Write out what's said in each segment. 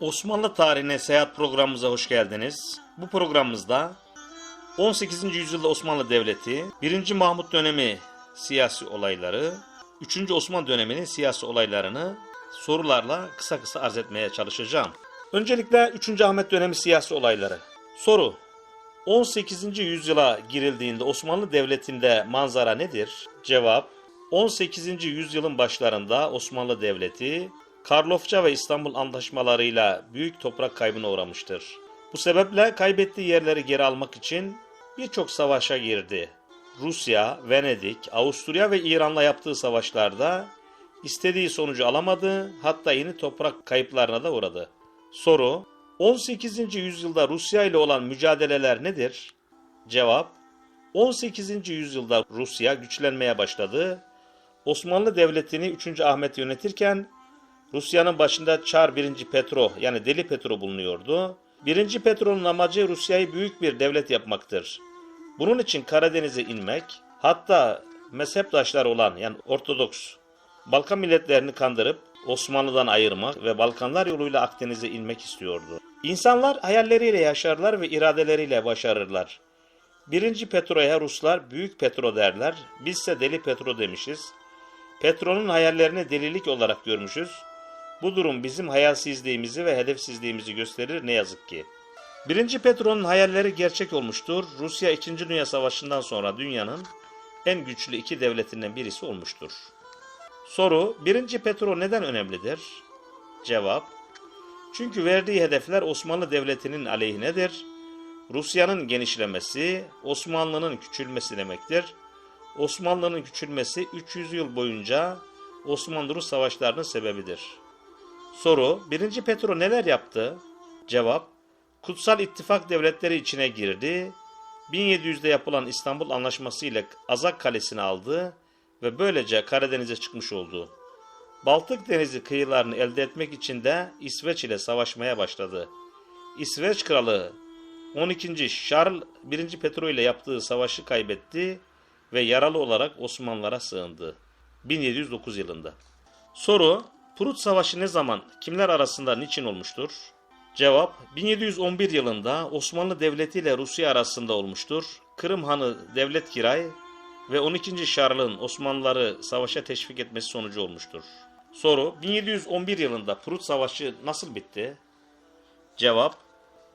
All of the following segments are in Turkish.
Osmanlı tarihine seyahat programımıza hoş geldiniz. Bu programımızda 18. yüzyılda Osmanlı Devleti, 1. Mahmut dönemi siyasi olayları, 3. Osmanlı döneminin siyasi olaylarını sorularla kısa kısa arz etmeye çalışacağım. Öncelikle 3. Ahmet dönemi siyasi olayları. Soru 18. yüzyıla girildiğinde Osmanlı Devleti'nde manzara nedir? Cevap 18. yüzyılın başlarında Osmanlı Devleti Karlofça ve İstanbul antlaşmalarıyla büyük toprak kaybına uğramıştır. Bu sebeple kaybettiği yerleri geri almak için birçok savaşa girdi. Rusya, Venedik, Avusturya ve İran'la yaptığı savaşlarda istediği sonucu alamadı, hatta yeni toprak kayıplarına da uğradı. Soru 18. yüzyılda Rusya ile olan mücadeleler nedir? Cevap 18. yüzyılda Rusya güçlenmeye başladı. Osmanlı Devleti'ni 3. Ahmet yönetirken Rusya'nın başında Çar 1. Petro yani Deli Petro bulunuyordu. 1. Petro'nun amacı Rusya'yı büyük bir devlet yapmaktır. Bunun için Karadeniz'e inmek, hatta mezheptaşlar olan yani Ortodoks Balkan milletlerini kandırıp Osmanlı'dan ayırmak ve Balkanlar yoluyla Akdeniz'e inmek istiyordu. İnsanlar hayalleriyle yaşarlar ve iradeleriyle başarırlar. Birinci Petro'ya Ruslar Büyük Petro derler, bizse Deli Petro demişiz. Petro'nun hayallerini delilik olarak görmüşüz. Bu durum bizim hayalsizliğimizi ve hedefsizliğimizi gösterir ne yazık ki. Birinci Petro'nun hayalleri gerçek olmuştur. Rusya 2. Dünya Savaşı'ndan sonra dünyanın en güçlü iki devletinden birisi olmuştur. Soru 1. Petro neden önemlidir? Cevap Çünkü verdiği hedefler Osmanlı Devleti'nin aleyhinedir. Rusya'nın genişlemesi, Osmanlı'nın küçülmesi demektir. Osmanlı'nın küçülmesi 300 yıl boyunca Osmanlı-Rus savaşlarının sebebidir. Soru 1. Petro neler yaptı? Cevap Kutsal İttifak devletleri içine girdi. 1700'de yapılan İstanbul Anlaşması ile Azak Kalesi'ni aldı ve böylece Karadeniz'e çıkmış oldu. Baltık Denizi kıyılarını elde etmek için de İsveç ile savaşmaya başladı. İsveç kralı 12. Charles 1. Petro ile yaptığı savaşı kaybetti ve yaralı olarak Osmanlılara sığındı. 1709 yılında. Soru Prut Savaşı ne zaman, kimler arasında, niçin olmuştur? Cevap 1711 yılında Osmanlı Devleti ile Rusya arasında olmuştur. Kırım Hanı Devlet Kiray ve 12. Şarl'ın Osmanlıları savaşa teşvik etmesi sonucu olmuştur. Soru 1711 yılında Prut Savaşı nasıl bitti? Cevap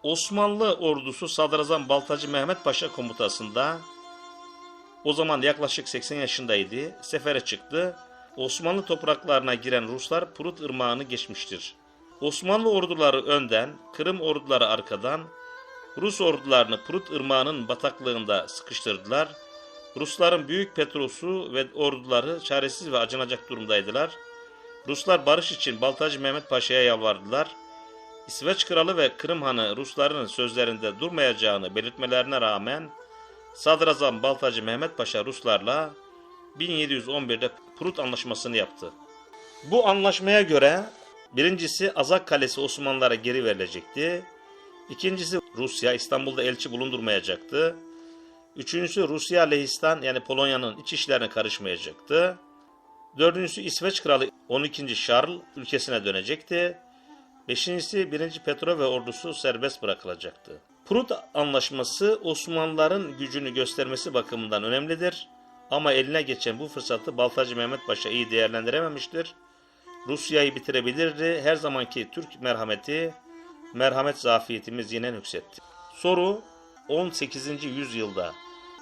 Osmanlı ordusu Sadrazam Baltacı Mehmet Paşa komutasında o zaman yaklaşık 80 yaşındaydı. Sefere çıktı. Osmanlı topraklarına giren Ruslar Prut Irmağı'nı geçmiştir. Osmanlı orduları önden, Kırım orduları arkadan, Rus ordularını Prut Irmağı'nın bataklığında sıkıştırdılar. Rusların büyük Petros'u ve orduları çaresiz ve acınacak durumdaydılar. Ruslar barış için Baltacı Mehmet Paşa'ya yalvardılar. İsveç kralı ve Kırım hanı Rusların sözlerinde durmayacağını belirtmelerine rağmen Sadrazam Baltacı Mehmet Paşa Ruslarla 1711'de Prut Anlaşması'nı yaptı. Bu anlaşmaya göre birincisi Azak Kalesi Osmanlılara geri verilecekti. İkincisi Rusya İstanbul'da elçi bulundurmayacaktı. Üçüncüsü Rusya Lehistan yani Polonya'nın iç işlerine karışmayacaktı. Dördüncüsü İsveç Kralı 12. Charles ülkesine dönecekti. Beşincisi 1. Petro ve ordusu serbest bırakılacaktı. Prut Anlaşması Osmanlıların gücünü göstermesi bakımından önemlidir. Ama eline geçen bu fırsatı Baltacı Mehmet Paşa iyi değerlendirememiştir. Rusya'yı bitirebilirdi. Her zamanki Türk merhameti, merhamet zafiyetimiz yine nüksetti. Soru 18. yüzyılda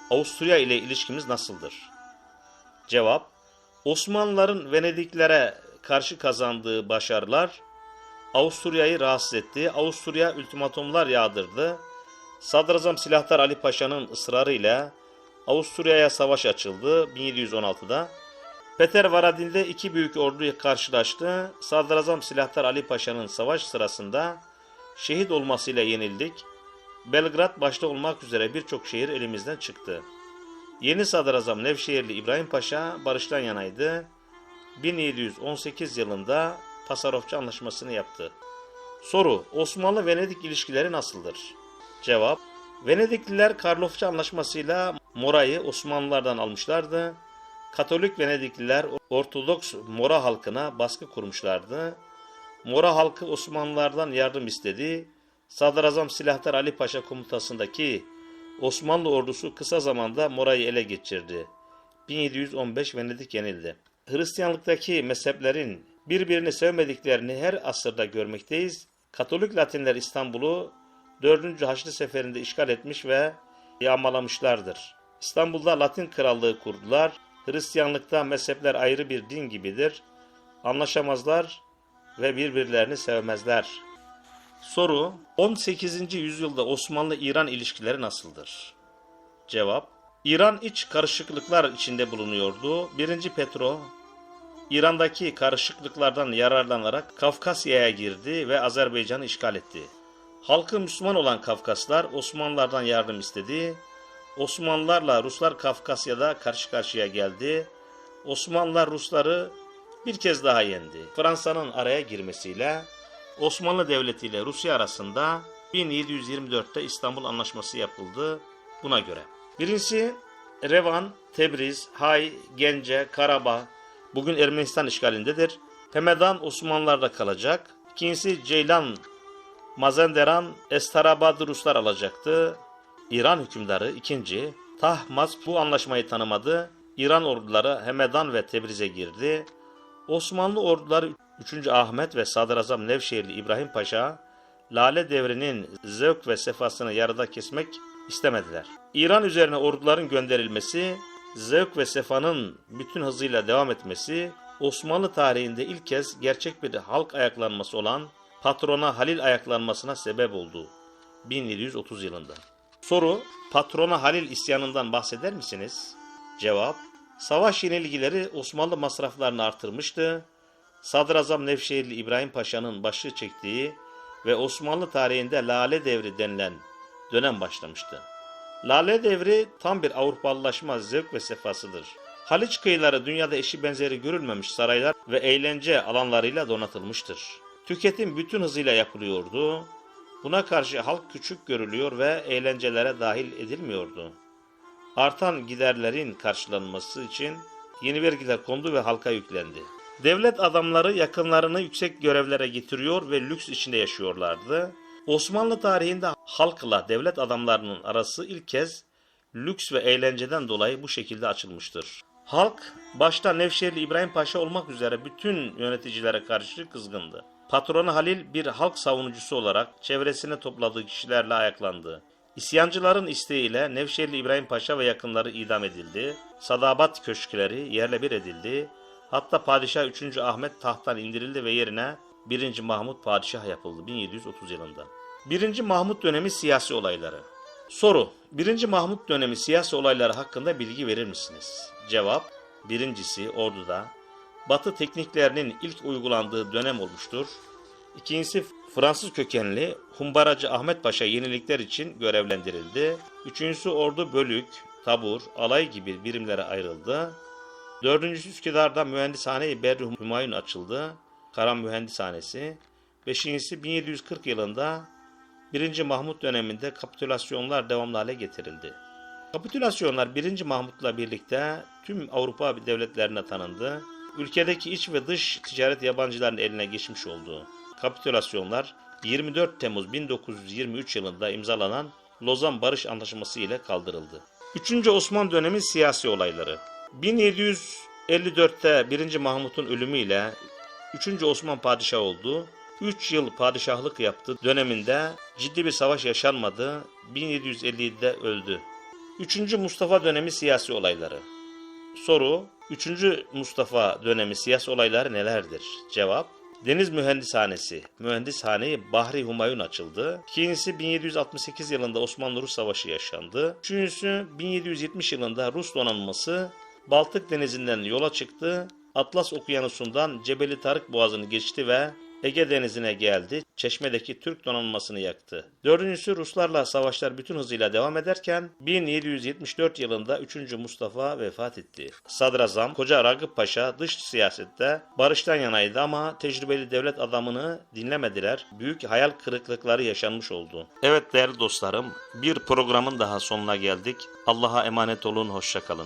Avusturya ile ilişkimiz nasıldır? Cevap Osmanlıların Venediklere karşı kazandığı başarılar Avusturya'yı rahatsız etti. Avusturya ultimatomlar yağdırdı. Sadrazam Silahtar Ali Paşa'nın ısrarıyla Avusturya'ya savaş açıldı 1716'da. Peter Varadin'de iki büyük ordu karşılaştı. Sadrazam Silahtar Ali Paşa'nın savaş sırasında şehit olmasıyla yenildik. Belgrad başta olmak üzere birçok şehir elimizden çıktı. Yeni sadrazam Nevşehirli İbrahim Paşa barıştan yanaydı. 1718 yılında Tasarrufçu Anlaşması'nı yaptı. Soru Osmanlı-Venedik ilişkileri nasıldır? Cevap Venedikliler Karlofça Anlaşması'yla Mora'yı Osmanlılardan almışlardı. Katolik Venedikliler Ortodoks Mora halkına baskı kurmuşlardı. Mora halkı Osmanlılardan yardım istedi. Sadrazam Silahtar Ali Paşa komutasındaki Osmanlı ordusu kısa zamanda Mora'yı ele geçirdi. 1715 Venedik yenildi. Hristiyanlıktaki mezheplerin birbirini sevmediklerini her asırda görmekteyiz. Katolik Latinler İstanbul'u 4. Haçlı Seferi'nde işgal etmiş ve yağmalamışlardır. İstanbul'da Latin Krallığı kurdular. Hristiyanlıkta mezhepler ayrı bir din gibidir. Anlaşamazlar ve birbirlerini sevmezler. Soru 18. yüzyılda Osmanlı-İran ilişkileri nasıldır? Cevap İran iç karışıklıklar içinde bulunuyordu. 1. Petro İran'daki karışıklıklardan yararlanarak Kafkasya'ya girdi ve Azerbaycan'ı işgal etti. Halkı Müslüman olan Kafkaslar Osmanlılardan yardım istedi. Osmanlılarla Ruslar Kafkasya'da karşı karşıya geldi. Osmanlılar Rusları bir kez daha yendi. Fransa'nın araya girmesiyle Osmanlı Devleti ile Rusya arasında 1724'te İstanbul Anlaşması yapıldı buna göre. Birincisi Revan, Tebriz, Hay, Gence, Karabağ bugün Ermenistan işgalindedir. Hemedan Osmanlılar'da kalacak. İkincisi Ceylan, Mazenderan, Estarabad'ı Ruslar alacaktı. İran hükümdarı ikinci Tahmaz bu anlaşmayı tanımadı. İran orduları Hemedan ve Tebriz'e girdi. Osmanlı orduları 3. Ahmet ve Sadrazam Nevşehirli İbrahim Paşa, Lale devrinin zevk ve sefasını yarıda kesmek istemediler. İran üzerine orduların gönderilmesi, zevk ve sefanın bütün hızıyla devam etmesi, Osmanlı tarihinde ilk kez gerçek bir halk ayaklanması olan patrona Halil ayaklanmasına sebep oldu. 1730 yılında. Soru, patrona Halil isyanından bahseder misiniz? Cevap, savaş yenilgileri Osmanlı masraflarını artırmıştı. Sadrazam Nevşehirli İbrahim Paşa'nın başı çektiği ve Osmanlı tarihinde Lale Devri denilen dönem başlamıştı. Lale Devri tam bir Avrupalılaşma zevk ve sefasıdır. Haliç kıyıları dünyada eşi benzeri görülmemiş saraylar ve eğlence alanlarıyla donatılmıştır. Tüketim bütün hızıyla yapılıyordu. Buna karşı halk küçük görülüyor ve eğlencelere dahil edilmiyordu. Artan giderlerin karşılanması için yeni vergiler kondu ve halka yüklendi. Devlet adamları yakınlarını yüksek görevlere getiriyor ve lüks içinde yaşıyorlardı. Osmanlı tarihinde halkla devlet adamlarının arası ilk kez lüks ve eğlenceden dolayı bu şekilde açılmıştır. Halk başta Nevşehirli İbrahim Paşa olmak üzere bütün yöneticilere karşı kızgındı. Patronu Halil bir halk savunucusu olarak çevresine topladığı kişilerle ayaklandı. İsyancıların isteğiyle Nevşehirli İbrahim Paşa ve yakınları idam edildi. Sadabat köşkleri yerle bir edildi. Hatta Padişah 3. Ahmet tahttan indirildi ve yerine 1. Mahmut Padişah yapıldı 1730 yılında. 1. Mahmut dönemi siyasi olayları. Soru 1. Mahmut dönemi siyasi olayları hakkında bilgi verir misiniz? Cevap Birincisi orduda Batı tekniklerinin ilk uygulandığı dönem olmuştur. İkincisi Fransız kökenli Humbaracı Ahmet Paşa yenilikler için görevlendirildi. Üçüncüsü ordu bölük, tabur, alay gibi birimlere ayrıldı. Dördüncüsü Üsküdar'da mühendishane-i Berri Hümayun açıldı. Karan Mühendishanesi. Beşincisi 1740 yılında 1. Mahmut döneminde kapitülasyonlar devamlı hale getirildi. Kapitülasyonlar 1. Mahmut'la birlikte tüm Avrupa devletlerine tanındı. Ülkedeki iç ve dış ticaret yabancıların eline geçmiş oldu. Kapitülasyonlar 24 Temmuz 1923 yılında imzalanan Lozan Barış Antlaşması ile kaldırıldı. 3. Osman dönemi siyasi olayları 1754'te 1. Mahmut'un ölümüyle 3. Osman padişah oldu. 3 yıl padişahlık yaptı. Döneminde ciddi bir savaş yaşanmadı. 1757'de öldü. 3. Mustafa dönemi siyasi olayları. Soru 3. Mustafa dönemi siyasi olayları nelerdir? Cevap Deniz Mühendishanesi, Mühendishane Bahri Humayun açıldı. İkincisi 1768 yılında Osmanlı-Rus Savaşı yaşandı. Üçüncüsü 1770 yılında Rus donanması Baltık Denizi'nden yola çıktı. Atlas Okyanusu'ndan Cebeli Tarık Boğazı'nı geçti ve Ege Denizi'ne geldi. Çeşme'deki Türk donanmasını yaktı. Dördüncüsü Ruslarla savaşlar bütün hızıyla devam ederken 1774 yılında 3. Mustafa vefat etti. Sadrazam Koca Ragıp Paşa dış siyasette barıştan yanaydı ama tecrübeli devlet adamını dinlemediler. Büyük hayal kırıklıkları yaşanmış oldu. Evet değerli dostlarım bir programın daha sonuna geldik. Allah'a emanet olun, hoşçakalın.